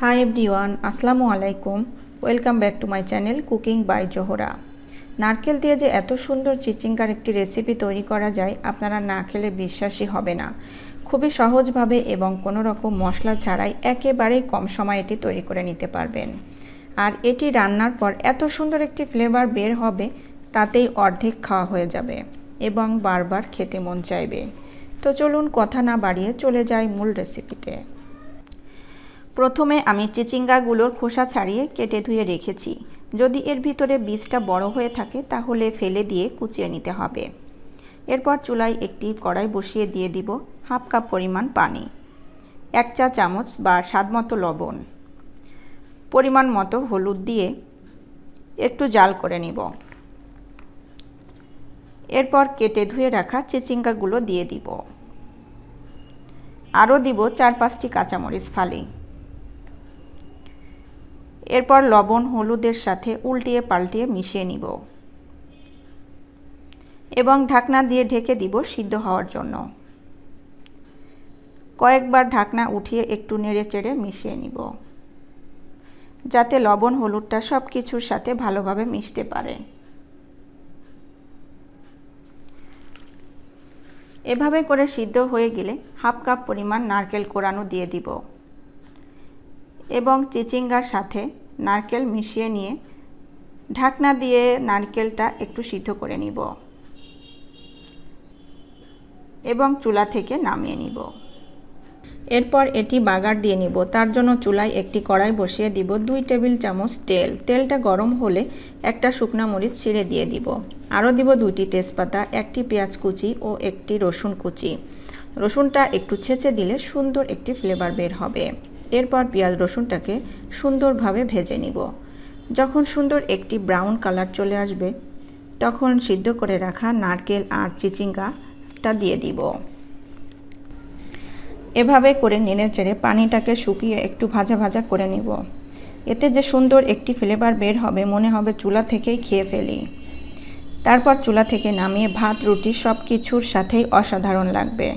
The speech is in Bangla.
হাই এভরিওয়ান আসসালামু আলাইকুম। Welcome back to my channel cooking by Zohra নারকেল দিয়ে যে এত সুন্দর চিচিঙ্গার একটি রেসিপি তৈরি করা যায়, আপনারা না খেলে বিশ্বাসই হবে না। খুবই সহজভাবে এবং কোনো রকম মশলা ছাড়াই একেবারেই কম সময় এটি তৈরি করে নিতে পারবেন। আর এটি রান্নার পর এত সুন্দর একটি ফ্লেভার বের হবে, তাতেই অর্ধেক খাওয়া হয়ে যাবে এবং বারবার খেতে মন চাইবে। তো চলুন কথা না বাড়িয়ে চলে যাই মূল রেসিপিতে প্রথমে আমি চিচিঙ্গাগুলোর খোসা ছাড়িয়ে কেটে ধুয়ে রেখেছি। যদি এর ভিতরে বীজটা বড় হয়ে থাকে, তাহলে ফেলে দিয়ে কুচিয়ে নিতে হবে। এরপর চুলায় একটি কড়াই বসিয়ে দিয়ে দিব হাফ কাপ পরিমাণ পানি, এক চা চামচ বা স্বাদ মতো লবণ। পরিমাণ মতো হলুদ দিয়ে একটু জাল করে নিব। এরপর কেটে ধুয়ে রাখা চিচিঙ্গাগুলো দিয়ে দিব। আরও দিব চার পাঁচটি কাঁচামরিচ ফালি। এরপর লবণ হলুদের সাথে উল্টিয়ে পাল্টিয়ে মিশিয়ে নিব। এবং ঢাকনা দিয়ে ঢেকে দিব সিদ্ধ হওয়ার জন্য। কয়েকবার ঢাকনা উঠিয়ে একটু নেড়ে চেড়ে মিশিয়ে নিব। যাতে লবণ হলুদটা সব কিছুর সাথে ভালোভাবে মিশতে পারে। এভাবে করে সিদ্ধ হয়ে গেলে হাফ কাপ পরিমাণ নারকেল কোরানো দিয়ে দিব। এবং চিচিঙ্গার সাথে নারকেল মিশিয়ে নিয়ে ঢাকনা দিয়ে নারকেলটা একটু সিদ্ধ করে নিব এবং চুলা থেকে নামিয়ে নিব। এরপর এটি বাগার দিয়ে নিব। তার জন্য চুলায় একটি কড়াই বসিয়ে দিব দুই টেবিল চামচ তেল। তেলটা গরম হলে একটা শুকনা মরিচ ছিঁড়ে দিয়ে দিব। আরও দিব দুইটি তেজপাতা, একটি পেঁয়াজ কুচি ও একটি রসুন কুচি। রসুনটা একটু ছেঁচে দিলে সুন্দর একটি ফ্লেভার বের হবে। এরপর পেঁয়াজ রসুনটাকে সুন্দরভাবে ভেজে নিব। যখন সুন্দর একটি ব্রাউন কালার চলে আসবে, তখন সিদ্ধ করে রাখা নারকেল আর চিচিঙ্গাটা দিয়ে দিব। এভাবে করে নেড়ে চেড়ে পানিটাকে শুকিয়ে একটু ভাজা ভাজা করে নিব। এতে যে সুন্দর একটি ফ্লেভার বের হবে মনে হবে চুলা থেকেই খেয়ে ফেলি। তারপর চুলা থেকে নামিয়ে ভাত, রুটি সব কিছুর সাথেই অসাধারণ লাগবে।